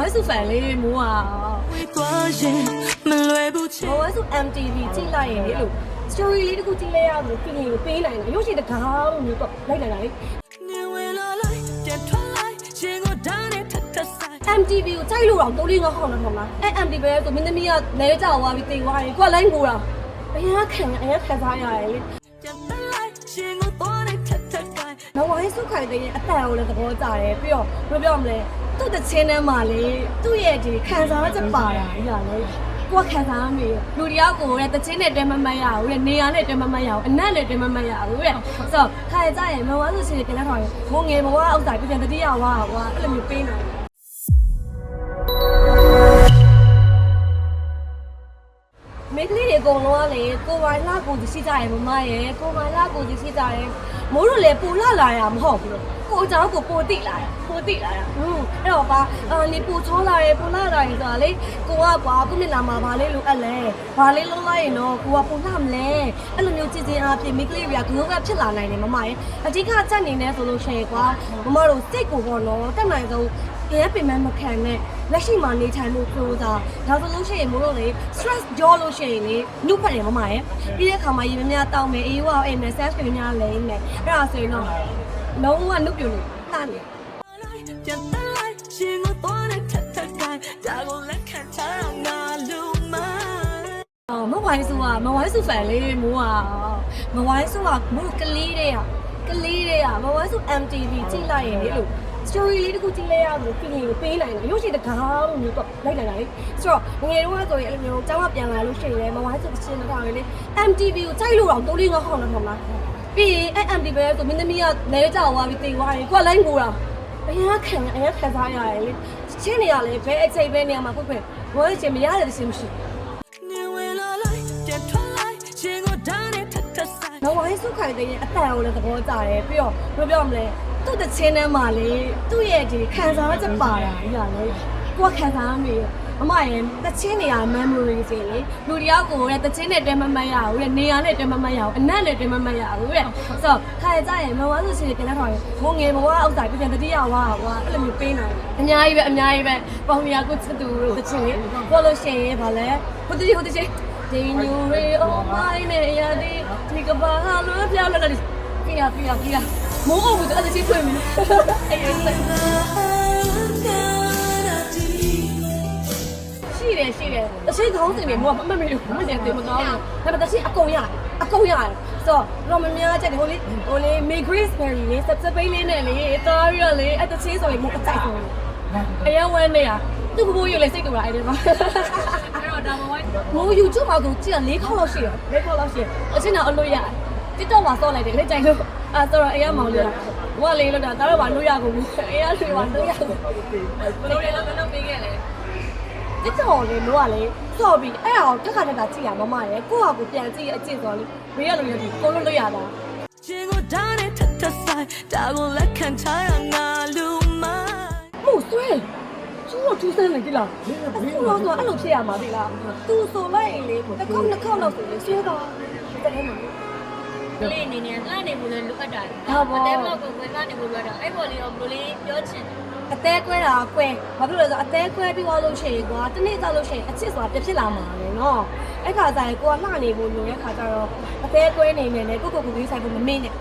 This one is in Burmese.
ဝိုင်းစုဖန်လေးမိုးอ่ะ 会多远，门来不及 မ。ဝိုင်းစု MTV ကြည့်လိုက်ရင်လေအဲ့လို story လေးတစ်ခုကြည့်လိုက်ရလို့ feeling ကိုပေးနိုင်တယ်ရုပ်ရှင်တကားလို့မျိုးတော့လိုက်နိုင်တာလေ 你为了来，点传来，结果打的太太塞。 MTV ကိုကြိုက်လို့တော့တိုးလေးငါဟောင်းတော့ထောင်လားအဲ MTV ပဲဆိုမင်းသမီးကလဲကြောက်သွားပြီးတေသွားရင်ကိုကလိုင်းကိုတာအရင်ကခံအရင်ခံစားရတယ်လေ 点传来，结果打的太太塞。 မဝိုင်းစုခိုင်တဲ့အတန်ကိုလည်းသဘောကျတယ်ပြီးတော့ဘယ်လိုပြောမလဲ သူ့တချင်းထဲမှာလေသူ့ရဲ့ဒီခံစားချက်ပါတာအရာလေကိုကခံစားမိရလူတယောက်ကိုလည်းတချင်းနဲ့တွဲမမတ်ရဘူးတဲ့နေရာနဲ့တွဲမမတ်ရဘူးအနက်နဲ့တွဲမမတ်ရဘူးတဲ့ဆိုတော့ခါရကြရင်မဝိုင်းစုရှင်ကလည်းထောင်ရင်ငုံငယ်ဘဝဥစ္စာပြန်ပြန်တတိယဝါကွာအဲ့လိုမျိုးပေးနိုင်တယ် မိကလေးတွေအကုန်လုံးကလေကိုပိုင်လာကိုကြီးရှိကြရယ်မမရဲ့ကိုပိုင်လာကိုကြီးရှိကြရယ်မိုးတို့လည်းပူလာလာရမဟုတ်ဘူးကိုကြောင့်ကိုပိုတိလာပိုတိလာဟွန်းအဲ့တော့ပါအာနေပူချောလာရယ်ပူလာလာရယ်ဆိုတာလေကိုကကွာခုနှစ်လာမှာဗာလေးလိုအပ်လဲဗာလေးလုံးလိုက်ရင်တော့ကိုကပူလာမလဲအဲ့လိုမျိုးကြည်ကြင်အားဖြင့်မိကလေးတွေကဂိုးကဖြစ်လာနိုင်တယ်မမရဲ့အဓိကစက်နေနေဆိုလို့ရှိရင်ကွာမမတို့စိတ်ကိုပေါ့နော်တက်နိုင်ဆုံး တရားပင်မမခံနဲ့လက်ရှိမှာနေထိုင်မှုကြိုးစားနောက်ဆုံးလို့ရှိရင်မို့လို့လေ stress ကြောလို့ရှိရင်လေညှုပ်ဖက်တယ်မမရယ်ပြီးတဲ့အခါမှာရေမများတောက်မယ်အေးဝါအိမ်မယ် stress တွေများလဲအိမ်မယ်အဲ့ဒါဆိုရင်တော့လုံးဝနှုတ်ပြုံနေတာနေကျန်တဲ့လိုက်ရှင်ကိုတော့နဲ့ထပ်ထပ်တိုင်းဒါကိုလက်ခံချတော့ငါလို့မအော်မဝိုင်းစုကမဝိုင်းစုဖန်လေးမိုးอ่ะမဝိုင်းစုကမိုးကလေးတဲ့อ่ะကလေးတဲ့อ่ะမဝိုင်းစု MTV ကြည့်လိုက်ရင်လေလို့ story လေးတစ်ခုကြည့်လိုက်ရလို့ feeling ကိုပေးနိုင်တယ်ရုပ်ရှင်တကားလို့မျိုးတော့လိုက်နိုင်တာလေဆိုတော့ငယ်တုန်းကဆိုရင်အဲ့လိုမျိုးကျောင်းကပြန်လာလို့ရှိရင်လေမဝိုင်းစုတစ်ချင်းတော့လေ MTV ကိုကြိုက်လို့တော့တိုးလေးငါဟောင်းတော့ထောင်လားပြီးရင်အဲ့ MTV ပဲဆိုမင်းသမီးကလဲကြောက်သွားပြီးတေသွားရင်ကိုကလိုင်းကိုတာအရင်ကခံအရင်ခံစားရတယ်လေချင်းနေရလေဘယ်အချိန်ပဲနေရာမှာပုတ်ပဲဝဲချင်မရတဲ့ချင်းမရှိဘူး င်းစုခိုင်တဲ့အတန်ကိုလည်းသဘောကျတယ်ပြီးတော့ဘယ်လိုပြောမလဲသူ့တချင်းထဲမှာလေသူ့ရဲ့ဒီခံစားချက်ပါတာအရာလေကိုကခံစားမိရအမရဲ့တချင်းတွေက memory စီလေလူတယောက်ကိုလည်းတချင်းနဲ့တွဲမမတ်ရဘူးတဲ့နေရာနဲ့တွဲမမတ်ရဘူးအနက်နဲ့တွဲမမတ်ရဘူးတဲ့ဆိုတော့ခါရကြရင်မဝိုင်းစုရှင်ကလည်းထောင်ရင်ငုံငယ်ဘဝဥစ္စာပြန်ပြန်တတိယဝါကွာအဲ့လိုမျိုးပေးနိုင်တယ်အများကြီးပဲအများကြီးပဲပေါင်မီယာကိုချစ်သူတို့တချင်းလေပေါ်လို့ရှိရင်ဗာလဲဟိုတည်းဟိုတည်းဒင်းညူရီအော်မိုင်းနဲ့ရသည် ဒီကဘာလွန်ပြောင်းလာတယ်ပြရပြရပြရမိုးအုပ်ကအဲ့ဒါချင်းဖွင့်ပြီအဲ့ဒီစိတ်ရှိတယ်ရှိတယ်တချင်းခေါင်းစဉ်တွေမိုးကမမမေဘူးမနေတယ်မကောင်းဘူးဒါပေမဲ့တချင်းအကုန်ရအကုန်ရတယ်ဆိုတော့တော့မများချက်ဟိုလေးဟိုလေး May Grace Berry လေးစပ်စပိတ်လေးနဲ့လေတော်ပြီးတော့လေအဲ့တချင်းဆိုရင်မိုးအကြိုက်ဆုံးအရင်ဝမ်းနေရသူ့ဘိုးယူလေစိတ်တူတာအဲ့ဒီမှာအဲ့တော့ ဒါမှမဟုတ် YouTube မှာဆိုကြည့်တာ၄ခေါက်လောက်ရှိတယ်၄ခေါက်လောက်ရှိတယ်အချင်းတော့အလို့ရတယ် TikTok မှာစော့လိုက်တယ်လက်ကြိုင်လို့အဲဆိုတော့အေးရမောင်လေးကဘဝလေးလောက်တာဒါတော့မလို့ရကုန်ဘူးအေးရလေးပါလို့ရကုန်ဘလို့လေးလောက်တော့မင်းခဲ့လေတစ်ချော်လေးလို့ကလေဆော့ပြီးအဲ့အောင်တစ်ခါတစ်ခါကြည့်ရမမရယ်ကိုယ့်ဟာကိုပြန်ကြည့်ရအကျင့်တော်လေးဘေးကလူရပြီးကိုလို့လို့ရတာချင်းကိုဒါနဲ့ထထဆိုင်ဒါကိုလက်ခံထားတာငါလူမမှုဆွဲ သူ့ကိုထူးဆန်းနေကြလားအခုတော့ဆိုအဲ့လိုဖြစ်ရမှာဒီလားသူဆိုလိုက်ရင်လေတစ်ခေါက်နှစ်ခေါက်လောက်ဆိုရင်ဆွဲတော့တဲ့မှာကလေးအနေနဲ့လှနေဖို့လည်းလိုအပ်တာဒါပေါ့အသေးဘောက်ကိုဝင်လှနေဖို့လိုအပ်တာအဲ့ပေါ်လေးတော့ဘယ်လိုလေးပြောချင်တယ်အသေးကွဲတာကွဲဘာဖြစ်လို့လဲဆိုတော့အသေးကွဲပြီးသွားလို့ရှိရင်ကွာတနေ့သောက်လို့ရှိရင်အချစ်ဆိုတာပြဖြစ်လာမှာလေနော်အဲ့ခါကျရင်ကိုကလှနေဖို့လိုတဲ့ခါကျတော့အသေးကွဲနေမယ်လေကိုကိုကိုကြီးဆိုင်ဖို့မမေ့နဲ့